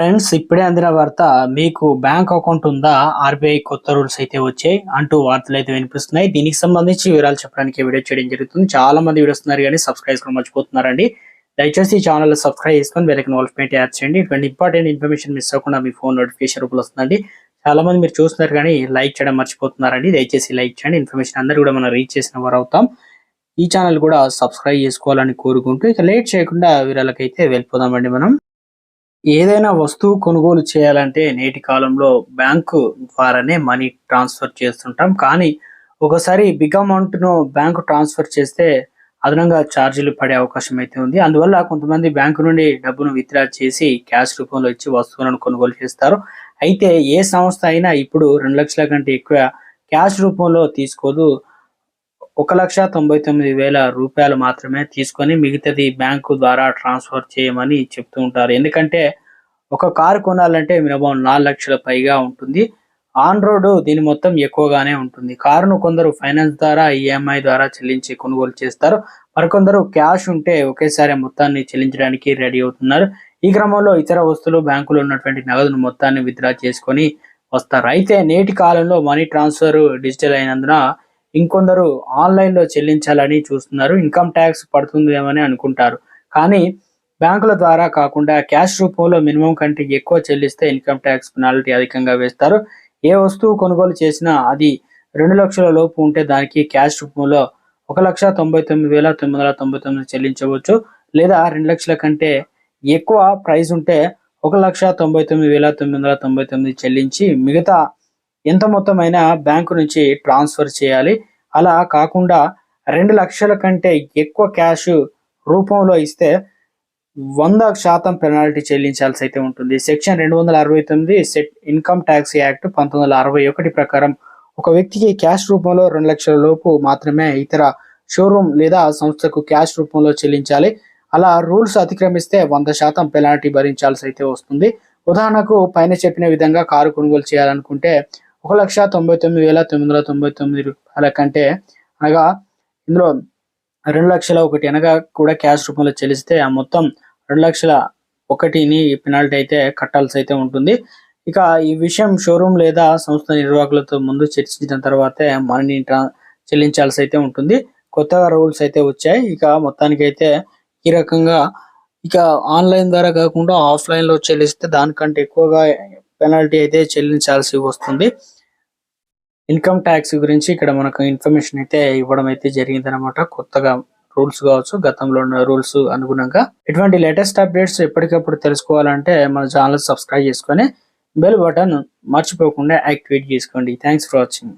Friends ఇప్పుడే అందిన వార్త మీకు బ్యాంక్ అకౌంట్ ఉందా? ఆర్బీఐ కొత్త రూల్స్ అయితే వచ్చాయి అంటూ వార్తలు అయితే వినిపిస్తున్నాయి. దీనికి సంబంధించి వివరాలు చెప్పడానికి వీడియో చేయడం జరుగుతుంది. చాలా మంది వీడియోస్ కానీ సబ్స్క్రైబ్ కూడా మర్చిపోతున్నారండి. దయచేసి ఈ ఛానల్ సబ్స్క్రైబ్ చేసుకొని వేరే నోటిఫికేట్ యాడ్ చేయండి. ఇటువంటి ఇంపార్టెంట్ ఇన్ఫర్మేషన్ మిస్ అవ్వకుండా మీ ఫోన్ నోటిఫికేషన్ రూపంలో వస్తుందండి. చాలా మంది మీరు చూస్తున్నారు కానీ లైక్ చేయడం మర్చిపోతున్నారండి. దయచేసి లైక్ చేయండి. ఇన్ఫర్మేషన్ అందరూ కూడా మనం రీచ్ చేసిన వారు అవుతాం. ఈ ఛానల్ కూడా సబ్స్క్రైబ్ చేసుకోవాలని కోరుకుంటూ ఇక లేట్ చేయకుండా వీరాలకైతే వెళ్ళిపోదామండి మనం. ఏదైనా వస్తువు కొనుగోలు చేయాలంటే నేటి కాలంలో బ్యాంకు ద్వారానే మనీ ట్రాన్స్ఫర్ చేస్తుంటాం. కానీ ఒకసారి బిగ్ అమౌంట్ను బ్యాంకు ట్రాన్స్ఫర్ చేస్తే అదనంగా ఛార్జీలు పడే అవకాశం అయితే ఉంది. అందువల్ల కొంతమంది బ్యాంకు నుండి డబ్బును విత్డ్రా చేసి క్యాష్ రూపంలో ఇచ్చి వస్తువులను కొనుగోలు చేస్తారు. అయితే ఏ సంస్థ అయినా ఇప్పుడు రెండు లక్షల కంటే ఎక్కువ క్యాష్ రూపంలో తీసుకోదు. ఒక లక్ష తొంభై తొమ్మిది వేల రూపాయలు మాత్రమే తీసుకొని మిగతాది బ్యాంకు ద్వారా ట్రాన్స్ఫర్ చేయమని చెప్తూ ఉంటారు. ఎందుకంటే ఒక కారు కొనాలంటే మినిమం నాలుగు లక్షల పైగా ఉంటుంది. ఆన్ రోడ్ దీని మొత్తం ఎక్కువగానే ఉంటుంది. కారును కొందరు ఫైనాన్స్ ద్వారా ఈఎంఐ ద్వారా చెల్లించి కొనుగోలు చేస్తారు. మరికొందరు క్యాష్ ఉంటే ఒకేసారి మొత్తాన్ని చెల్లించడానికి రెడీ అవుతున్నారు. ఈ క్రమంలో ఇతర వస్తువులు బ్యాంకులో ఉన్నటువంటి నగదును మొత్తాన్ని విత్డ్రా చేసుకొని వస్తారు. అయితే నేటి కాలంలో మనీ ట్రాన్స్ఫర్ డిజిటల్ అయినందున ఇంకొందరు ఆన్లైన్లో చెల్లించాలని చూస్తున్నారు. ఇన్కమ్ ట్యాక్స్ పడుతుందేమని అనుకుంటారు. కానీ బ్యాంకుల ద్వారా కాకుండా క్యాష్ రూపంలో మినిమం కంటే ఎక్కువ చెల్లిస్తే ఇన్కమ్ ట్యాక్స్ పెనాల్టీ అధికంగా వేస్తారు. ఏ వస్తువు కొనుగోలు చేసినా అది రెండు లక్షల లోపు ఉంటే దానికి క్యాష్ రూపంలో ఒక లక్ష తొంభై తొమ్మిది వేల తొమ్మిది వందల తొంభై తొమ్మిది చెల్లించవచ్చు. లేదా రెండు లక్షల కంటే ఎక్కువ ప్రైస్ ఉంటే ఒక లక్ష తొంభై తొమ్మిది వేల తొమ్మిది వందల తొంభై తొమ్మిది చెల్లించి మిగతా ఎంత మొత్తం అయినా బ్యాంకు నుంచి ట్రాన్స్ఫర్ చేయాలి. అలా కాకుండా రెండు లక్షల కంటే ఎక్కువ క్యాష్ రూపంలో ఇస్తే వంద శాతం పెనాల్టీ చెల్లించాల్సి అయితే ఉంటుంది. సెక్షన్ రెండు వందల అరవై తొమ్మిది సెట్ ఇన్కమ్ ట్యాక్స్ యాక్ట్ పంతొమ్మిది వందల అరవై ఒకటి ప్రకారం ఒక వ్యక్తికి క్యాష్ రూపంలో రెండు లక్షల లోపు మాత్రమే ఇతర షోరూమ్ లేదా సంస్థకు క్యాష్ రూపంలో చెల్లించాలి. అలా రూల్స్ అతిక్రమిస్తే వంద శాతం పెనాల్టీ భరించాల్సి అయితే వస్తుంది. ఉదాహరణకు పైన చెప్పిన విధంగా కారు కొనుగోలు చేయాలనుకుంటే ఒక లక్ష తొంభై తొమ్మిది వేల తొమ్మిది వందల తొంభై తొమ్మిది రూపాయల కంటే అనగా ఇందులో రెండు లక్షల ఒకటి అనగా కూడా క్యాష్ రూపంలో చెల్లిస్తే ఆ మొత్తం రెండు లక్షల ఒకటిని పెనాల్టీ అయితే కట్టాల్సి అయితే ఉంటుంది. ఇక ఈ విషయం షోరూమ్ లేదా సంస్థ నిర్వాహకులతో ముందు చర్చించిన తర్వాతే మనీని ట్రా చెల్లించాల్సి అయితే ఉంటుంది. కొత్తగా రూల్స్ అయితే వచ్చాయి. ఇక మొత్తానికి అయితే ఈ రకంగా ఇక ఆన్లైన్ ద్వారా కాకుండా ఆఫ్లైన్లో చెల్లిస్తే దానికంటే ఎక్కువగా పెనాల్టీ అయితే చెల్లించాల్సి వస్తుంది. ఇన్కమ్ ట్యాక్స్ గురించి ఇక్కడ మనకు ఇన్ఫర్మేషన్ అయితే ఇవ్వడం అయితే జరిగింది అనమాట కొత్తగా రూల్స్ కావచ్చు గతంలో ఉన్న రూల్స్ అనుగుణంగా. ఇటువంటి లేటెస్ట్ అప్డేట్స్ ఎప్పటికప్పుడు తెలుసుకోవాలంటే మన ఛానల్ సబ్స్క్రైబ్ చేసుకొని బెల్ బటన్ మర్చిపోకుండా యాక్టివేట్ చేసుకోండి. Thanks for watching